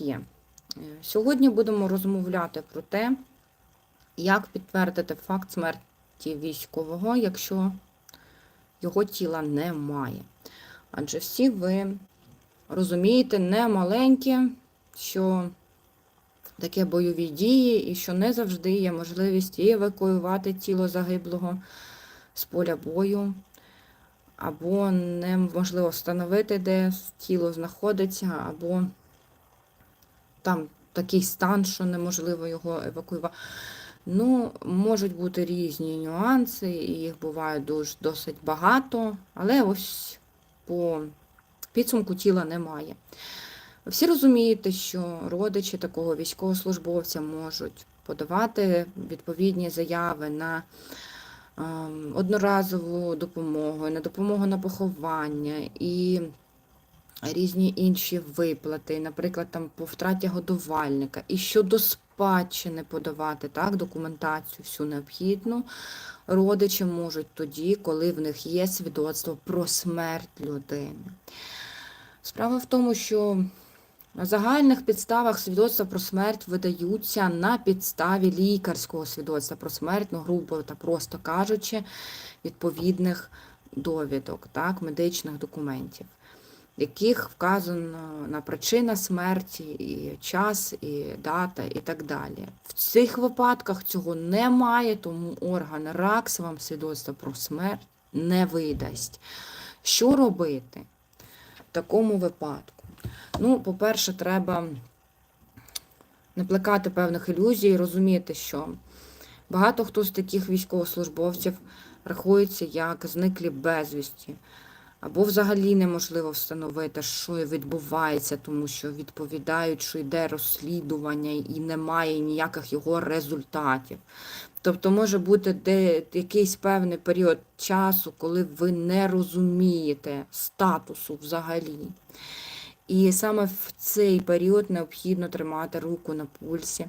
є. Е, Сьогодні будемо розмовляти про те, як підтвердити факт смерті військового, якщо його тіла немає. Адже всі ви розумієте, не маленькі, що таке бойові дії, і що не завжди є можливість евакуювати тіло загиблого з поля бою, або неможливо встановити, де тіло знаходиться, або там такий стан, що неможливо його евакуювати. Ну, можуть бути різні нюанси, і їх буває дуже, досить багато, але ось по підсумку тіла немає. Всі розумієте, що родичі такого військовослужбовця можуть подавати відповідні заяви на ем, одноразову допомогу, на допомогу на поховання і різні інші виплати, наприклад, там по втраті годувальника, і щодо спадщини подавати так, документацію всю необхідну. Родичі можуть тоді, коли в них є свідоцтво про смерть людини. Справа в тому, що на загальних підставах свідоцтва про смерть видаються на підставі лікарського свідоцтва про смерть, ну, грубо та просто кажучи, відповідних довідок, так, медичних документів, в яких вказано на причина смерті, і час, і дата, і так далі. В цих випадках цього немає, тому орган РАКС вам свідоцтво про смерть не видасть. Що робити в такому випадку? Ну, по-перше, треба не плекати певних ілюзій, і розуміти, що багато хто з таких військовослужбовців рахується як зниклі безвісті, або взагалі неможливо встановити, що відбувається, тому що відповідають, що йде розслідування і немає ніяких його результатів. Тобто може бути де якийсь певний період часу, коли ви не розумієте статусу взагалі. І саме в цей період необхідно тримати руку на пульсі.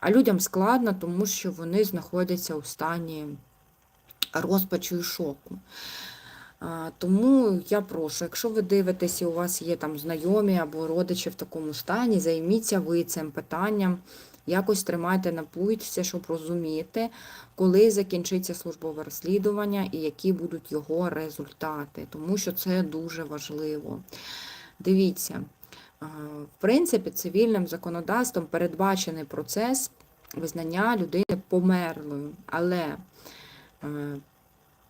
А людям складно, тому що вони знаходяться у стані розпачу і шоку. Тому я прошу, якщо ви дивитесь, і у вас є там знайомі або родичі в такому стані, займіться ви цим питанням, якось тримайте на пульсі, щоб розуміти, коли закінчиться службове розслідування і які будуть його результати, тому що це дуже важливо. Дивіться, в принципі, цивільним законодавством передбачений процес визнання людини померлою, але е,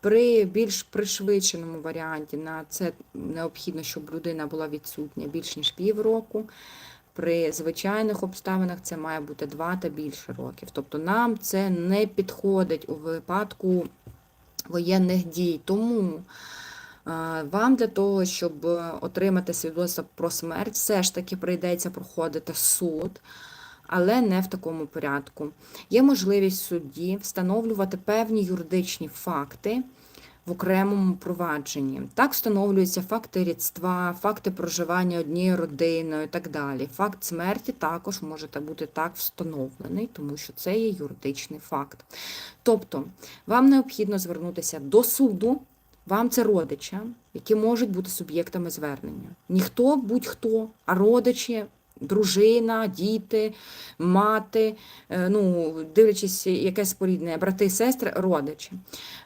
при більш пришвидшеному варіанті на це необхідно, щоб людина була відсутня більш ніж півроку. При звичайних обставинах це має бути 2 та більше років. Тобто нам це не підходить у випадку воєнних дій. Тому е, вам для того, щоб отримати свідоцтво про смерть, все ж таки прийдеться проходити суд, але не в такому порядку. Є можливість в суді встановлювати певні юридичні факти в окремому провадженні. Так встановлюються факти рідства, факти проживання однією родиною і так далі. Факт смерті також може бути так встановлений, тому що це є юридичний факт. Тобто, вам необхідно звернутися до суду. Вам це родича, які можуть бути суб'єктами звернення. Ніхто будь-хто, а родичі, дружина, діти, мати, е, ну, дивлячись, яке споріднення, брати, сестри, родичі.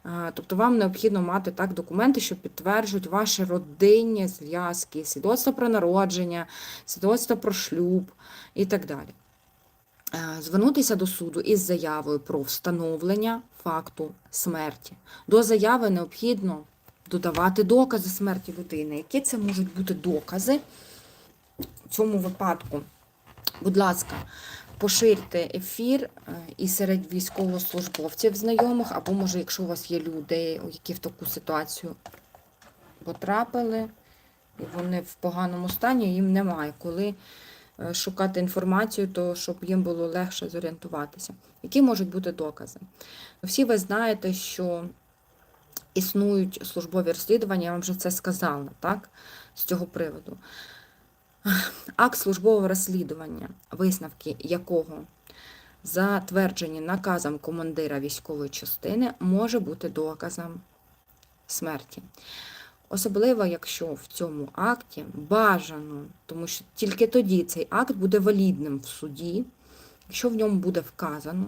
Е, Тобто вам необхідно мати так документи, що підтверджують ваші родинні зв'язки, свідоцтво про народження, свідоцтво про шлюб і так далі. Е, Звернутися до суду із заявою про встановлення факту смерті. До заяви необхідно додавати докази смерті людини. Які це можуть бути докази в цьому випадку? Будь ласка, поширте ефір е, і серед військовослужбовців знайомих, або, може, якщо у вас є люди, які в таку ситуацію потрапили, і вони в поганому стані, їм немає коли е, шукати інформацію, то щоб їм було легше зорієнтуватися. Які можуть бути докази? Всі ви знаєте, що існують службові розслідування, я вам вже це сказала, так? З цього приводу. Акт службового розслідування, висновки якого затверджені наказом командира військової частини, може бути доказом смерті. Особливо, якщо в цьому акті бажано, тому що тільки тоді цей акт буде валідним в суді, якщо в ньому буде вказано,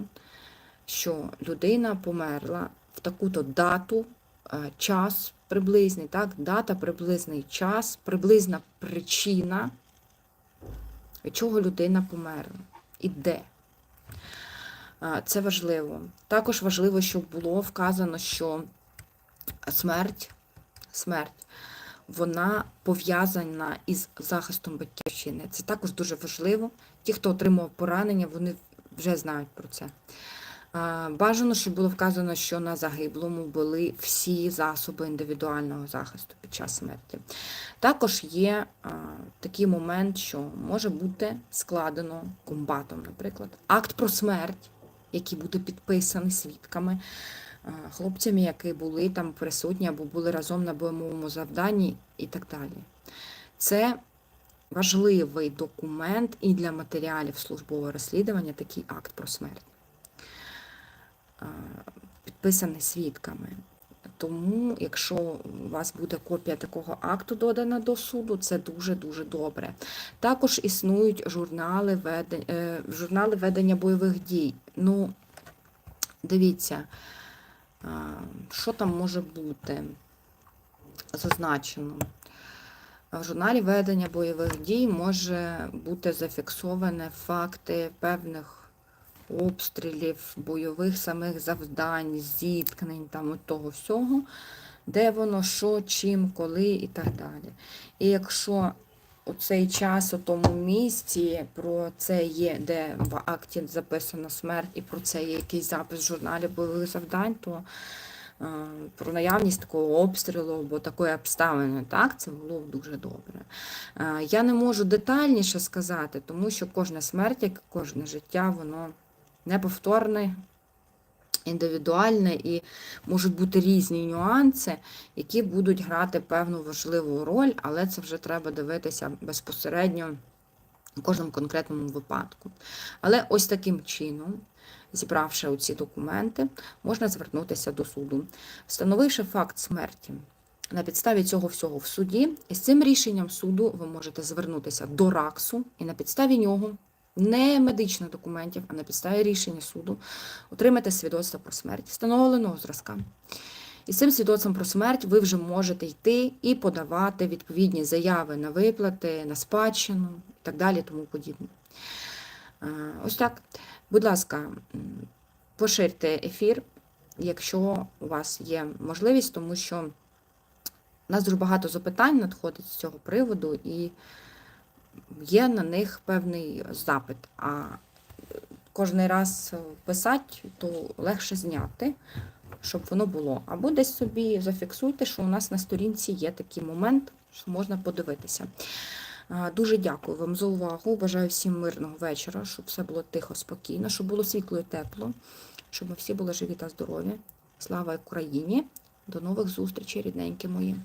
що людина померла в таку-то дату, час приблизний, так, дата, приблизний час, приблизна причина, від чого людина померла і де. Е, Це важливо. Також важливо, щоб було вказано, що смерть, смерть, вона пов'язана із захистом батьківщини. Це також дуже важливо. Ті, хто отримав поранення, вони вже знають про це. Бажано, щоб було вказано, що на загиблому були всі засоби індивідуального захисту під час смерті. Також є такий момент, що може бути складено комбатом, наприклад, акт про смерть, який буде підписаний свідками, хлопцями, які були там присутні або були разом на бойовому завданні і так далі. Це важливий документ і для матеріалів службового розслідування такий акт про смерть, підписаний свідками. Тому, якщо у вас буде копія такого акту додана до суду, це дуже-дуже добре. Також існують журнали ведення, е, журнали ведення бойових дій. Ну, дивіться, що там може бути зазначено. В журналі ведення бойових дій може бути зафіксовані факти певних обстрілів, бойових самих завдань, зіткнень, там того всього, де воно, що, чим, коли і так далі. І якщо у цей час у тому місці про це є, де в акті записана смерть, і про це є якийсь запис в журналі бойових завдань, то е, про наявність такого обстрілу або такої обставини, так, це було б дуже добре. Е, Я не можу детальніше сказати, тому що кожна смерть, як і кожне життя, воно неповторне, індивідуальне і можуть бути різні нюанси, які будуть грати певну важливу роль, але це вже треба дивитися безпосередньо в кожному конкретному випадку. Але ось таким чином, зібравши оці документи, можна звернутися до суду, встановивши факт смерті. На підставі цього всього в суді, і з цим рішенням суду ви можете звернутися до РАКСу і на підставі нього не медичних документів, а на підставі рішення суду отримати свідоцтво про смерть встановленого зразка. І з цим свідоцтвом про смерть ви вже можете йти і подавати відповідні заяви на виплати, на спадщину і так далі, тому подібне. Ось так. Будь ласка, поширте ефір, якщо у вас є можливість, тому що у нас дуже багато запитань надходить з цього приводу, і є на них певний запит. А кожен раз писати, то легше зняти, щоб воно було. Або десь собі зафіксуйте, що у нас на сторінці є такий момент, що можна подивитися. Дуже дякую вам за увагу. Бажаю всім мирного вечора, щоб все було тихо, спокійно, щоб було світло і тепло, щоб ми всі були живі та здорові. Слава Україні! До нових зустрічей, рідненькі мої!